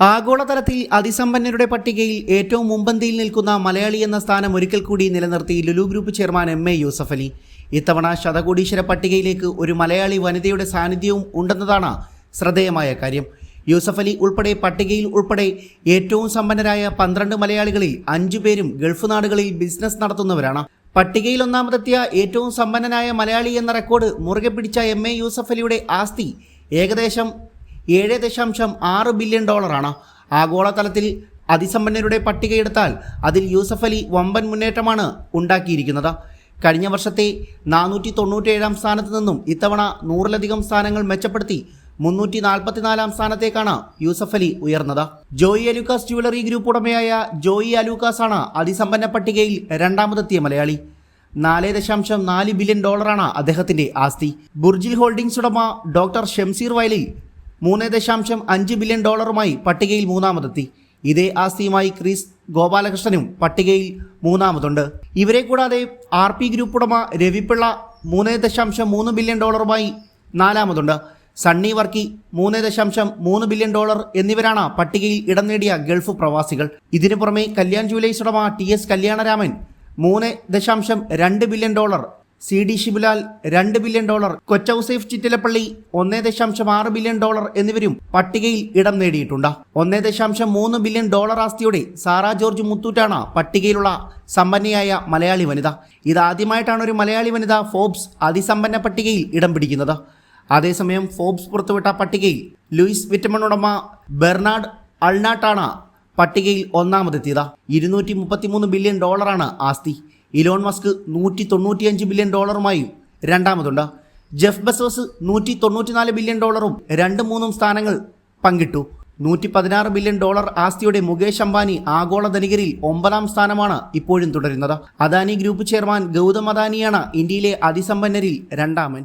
ആഗോളതലത്തിൽ അതിസമ്പന്നരുടെ പട്ടികയിൽ ഏറ്റവും മുമ്പന്തിയിൽ നിൽക്കുന്ന മലയാളി എന്ന സ്ഥാനം ഒരിക്കൽ കൂടി നിലനിർത്തി Lulu group chairman M A Yusuff Ali. ഇത്തവണ ശതകോടീശ്വര പട്ടികയിലേക്ക് ഒരു മലയാളി വനിതയുടെ സാന്നിധ്യവും ഉണ്ടെന്നതാണ് ശ്രദ്ധേയമായ കാര്യം. യൂസഫ് അലി ഉൾപ്പെടെ പട്ടികയിൽ ഉൾപ്പെടെ ഏറ്റവും സമ്പന്നരായ പന്ത്രണ്ട് മലയാളികളിൽ അഞ്ചു പേരും ഗൾഫ് നാടുകളിൽ ബിസിനസ് നടത്തുന്നവരാണ്. പട്ടികയിൽ ഒന്നാമതെത്തിയ ഏറ്റവും സമ്പന്നനായ മലയാളി എന്ന റെക്കോർഡ് മുറുകെ പിടിച്ച എം എ യൂസഫ് അലിയുടെ ആസ്തി ഏകദേശം ഏഴ് ദശാംശം ആറ് ബില്യൺ ഡോളറാണ്. ആഗോളതലത്തിൽ അതിസമ്പന്നരുടെ പട്ടികയെടുത്താൽ അതിൽ യൂസഫ് അലി വമ്പൻ മുന്നേറ്റമാണ് ഉണ്ടാക്കിയിരിക്കുന്നത്. കഴിഞ്ഞ വർഷത്തെ നാനൂറ്റി തൊണ്ണൂറ്റേഴാം സ്ഥാനത്ത് നിന്നും ഇത്തവണ നൂറിലധികം സ്ഥാനങ്ങൾ മെച്ചപ്പെടുത്തി മുന്നൂറ്റി നാൽപ്പത്തിനാലാം സ്ഥാനത്തേക്കാണ് യൂസഫ് അലി ഉയർന്നത്. ജോയി അലൂക്കാസ് ജുവലറി ഗ്രൂപ്പ് ഉടമയായ ജോയി അലൂക്കാസ് ആണ് അതിസമ്പന്ന പട്ടികയിൽ രണ്ടാമതെത്തിയ മലയാളി. നാല് ദശാംശം നാല് ബില്യൺ ഡോളറാണ് അദ്ദേഹത്തിന്റെ ആസ്തി. ബുർജിൽ ഹോൾഡിംഗ്സ് ഉടമ ഡോക്ടർ ഷംസീർ വയലിൽ മൂന്ന് ദശാംശം അഞ്ച് ബില്യൺ ഡോളറുമായി പട്ടികയിൽ മൂന്നാമതെത്തി. ഇതേ ആസ്തിയുമായി ക്രിസ് ഗോപാലകൃഷ്ണനും പട്ടികയിൽ മൂന്നാമതുണ്ട്. ഇവരെ കൂടാതെ ആർ പി ഗ്രൂപ്പ് ഉടമ രവിപിള്ള മൂന്ന് ദശാംശം മൂന്ന് ബില്യൺ ഡോളറുമായി നാലാമതുണ്ട്. സണ്ണി വർക്കി മൂന്ന് ദശാംശം മൂന്ന് ബില്യൺ ഡോളർ എന്നിവരാണ് പട്ടികയിൽ ഇടം നേടിയ ഗൾഫ് പ്രവാസികൾ. ഇതിനു പുറമെ കല്യാൺ ജുവലേഴ്സ് ഉടമ ടി എസ് കല്യാണരാമൻ മൂന്ന് ദശാംശം രണ്ട് billion dollar C D Shibulal രണ്ട് ബില്യൺ ഡോളർ കൊച്ചൌസേഫ് ചിറ്റിലപ്പള്ളി ഒന്നേ ദശാംശം ആറ് ബില്യൺ ഡോളർ എന്നിവരും പട്ടികയിൽ ഇടം നേടിയിട്ടുണ്ട്. ഒന്നേ ദശാംശം മൂന്ന് ബില്യൺ ഡോളർ ആസ്തിയുടെ സാറാ ജോർജ് മുത്തൂറ്റാണ് പട്ടികയിലുള്ള സമ്പന്നയായ മലയാളി വനിത. ഇതാദ്യമായിട്ടാണ് ഒരു മലയാളി വനിത ഫോബ്സ് അതിസമ്പന്ന പട്ടികയിൽ ഇടം പിടിക്കുന്നത്. അതേസമയം ഫോബ്സ് പുറത്തുവിട്ട പട്ടികയിൽ ലൂയിസ് വിറ്റമൺ ഉടമ ബെർണാഡ് അൾനാട്ടാണ് പട്ടികയിൽ ഒന്നാമതെത്തിയത്. ഇരുന്നൂറ്റി മുപ്പത്തിമൂന്ന് ബില്യൺ ഡോളറാണ് ആസ്തി. ഇലോൺ മസ്ക് നൂറ്റി തൊണ്ണൂറ്റിയഞ്ച് ബില്യൺ ഡോളറുമായും രണ്ടാമതുണ്ട്. ജെഫ് ബസോസ് നൂറ്റി തൊണ്ണൂറ്റിനാല് ബില്യൺ ഡോളറും രണ്ട് മൂന്നും സ്ഥാനങ്ങൾ പങ്കിട്ടു. നൂറ്റി പതിനാറ് ബില്യൺ ഡോളർ ആസ്തിയുടെ മുകേഷ് അംബാനി ആഗോള ധനികരിൽ ഒമ്പതാം സ്ഥാനമാണ് ഇപ്പോഴും തുടരുന്നത്. അദാനി ഗ്രൂപ്പ് ചെയർമാൻ ഗൗതം അദാനിയാണ് ഇന്ത്യയിലെ അതിസമ്പന്നരിൽ രണ്ടാമൻ.